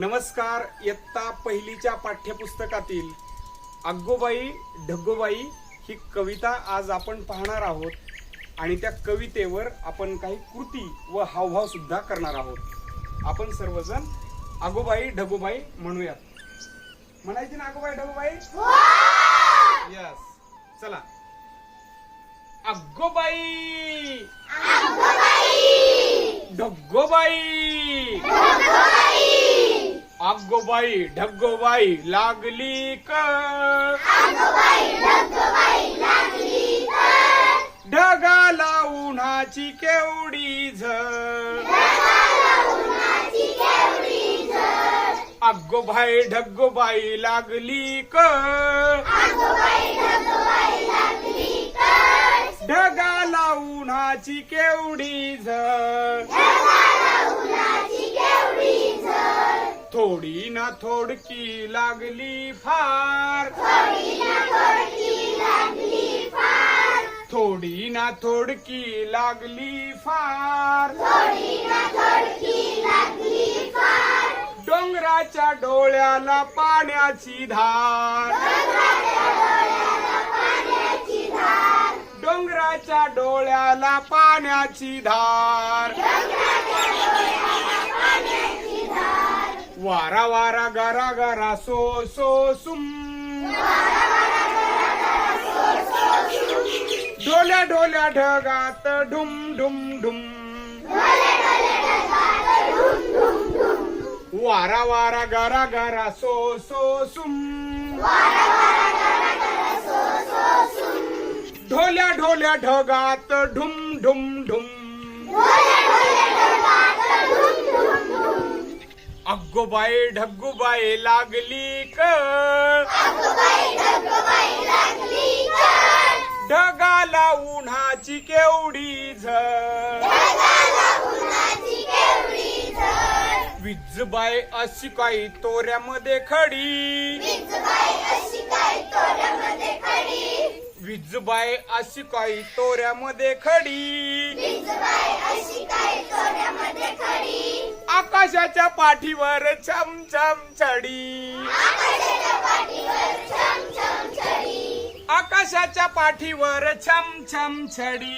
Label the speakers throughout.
Speaker 1: नमस्कार इयत्ता पहिलीच्या पाठ्यपुस्तकातील अग्गोबाई ढग्गोबाई ही कविता आज आपण पाहणार आहोत आणि त्या कवितेवर आपण काही कृती व हावभाव सुद्धा करणार आहोत. आपण सर्वजण अगोबाई ढगोबाई म्हणूयात. म्हणायची ना अगोबाई ढगोबाई यस चला. अग्गोबाई! ढग्गोबाई! अग्गोबाई ढग्गोबाई लागली ढगाला उन्हाची झळ. अग्गोबाई ढग्गोबाई लागली क ढगाला उन्हाची केवढी झळ. थोडी ना थोडकी लागली फार. थोडी ना थोडकी लागली फार. डोंगराच्या डोळ्याला पाण्याची धार. डोंगराच्या डोळ्याला पाण्याची धार. वारा वारा गारा गारा सो सो सुम. डोल्या डोल्या ढगात ढुम ढुम ढुम वारा वारा गारा गारा सो सो सुम. ढोल्या ढोल्या ढगात ढुम ढुम ढुम अग्गोबाई ढग्गूबाई लागली क ढगाला उन्हाची केवढी झळ. विजबाई अशी काही तोऱ्यामध्ये खडी. विजबाई अशी काही तोऱ्यामध्ये खडी. पाठीवर चमचम चढी. आकाशाच्या पाठीवर छमछम छम छडी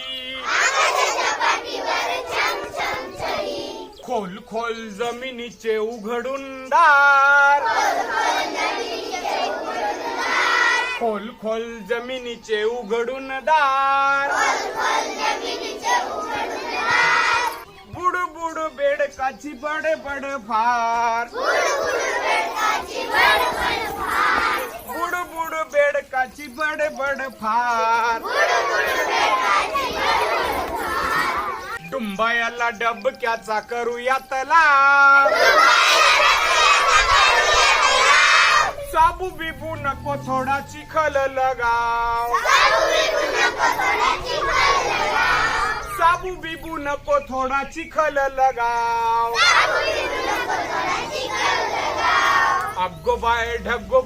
Speaker 1: खोल खोल जमिनीचे उघडून दार. खोल खोल जमिनीचे उघडून दार. बुड बेड काची बड बड फार. बुड बुड बेडकाची बड बड फार. डुंबायाला डबक्याचा करूयातला साबू बिबू नको थोडा चिखल लगाव बाबू बिबू नको थोडा चिखल लगाव. अग्गोबाय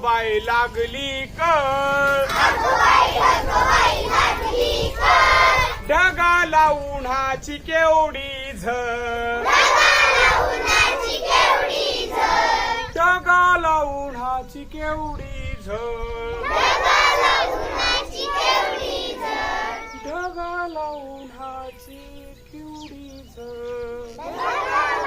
Speaker 1: बाय लागली कर. ढगाला उन्हाची केवढी झळ. ढगाला उन्हाची केवढी झळ. ढगाला उन्हाची केवढी झळ